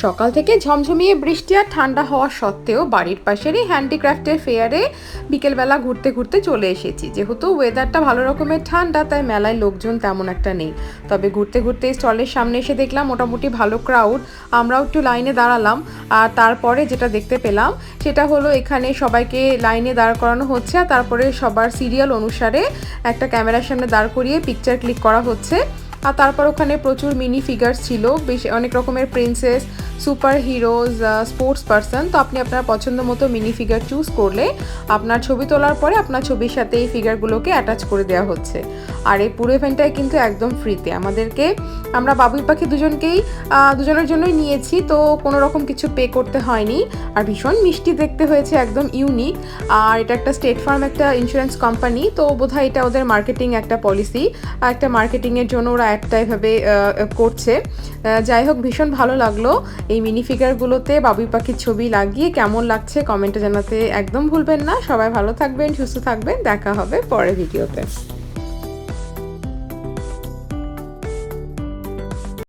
সকাল থেকে ঝমঝমিয়ে বৃষ্টি আর ঠান্ডা হওয়া সত্ত্বেও বাড়ির পাশেরই হ্যান্ডিক্রাফটের ফেয়ারে বিকেলবেলা ঘুরতে ঘুরতে চলে এসেছি। যেহেতু ওয়েদারটা ভালো রকমের ঠান্ডা, তাই মেলায় লোকজন তেমন একটা নেই। তবে ঘুরতে ঘুরতে স্টলের সামনে এসে দেখলাম মোটামুটি ভালো ক্রাউড আমরাও একটু লাইনে দাঁড়ালাম। আর তারপরে যেটা দেখতে পেলাম, সেটা হলো এখানে সবাইকে লাইনে দাঁড় করানো হচ্ছে। আর তারপরে সবার সিরিয়াল অনুসারে একটা ক্যামেরার সামনে দাঁড় করিয়ে পিকচার ক্লিক করা হচ্ছে। আর তারপর ওখানে প্রচুর মিনি ফিগার্স ছিল বেশ অনেক রকমের princess super heroes sports person তো আপনি আপনার পছন্দ মতো মিনি ফিগার চুজ করলে আপনার ছবি তোলার পরে আপনার ছবির সাথে এই ফিগারগুলোকে অ্যাটাচ করে দেওয়া হচ্ছে। আর এই পুরো ইভেন্টটাই কিন্তু একদম ফ্রিতে আমাদেরকে, আমরা বাবুই পাখি দুজনকেই দুজনের জন্যই নিয়েছি, তো কোনো রকম কিছু পে করতে হয়নি। আর ভীষণ মিষ্টি দেখতে হয়েছে, একদম ইউনিক আর এটা একটা স্টেট ফার্ম একটা ইন্স্যুরেন্স কোম্পানি তো বোধহয় এটা ওদের মার্কেটিং একটা পলিসি একটা মার্কেটিংয়ের জন্য ওরা একটা এভাবে করছে। যাই হোক, ভীষণ ভালো লাগল এই মিনি ফিগারগুলোতে বাবুই পাখির ছবি লাগিয়ে। কেমন লাগছে কমেন্টে জানাতে একদম ভুলবেন না। সবাই ভালো থাকবেন, সুস্থ থাকবেন। দেখা হবে পরের ভিডিওতে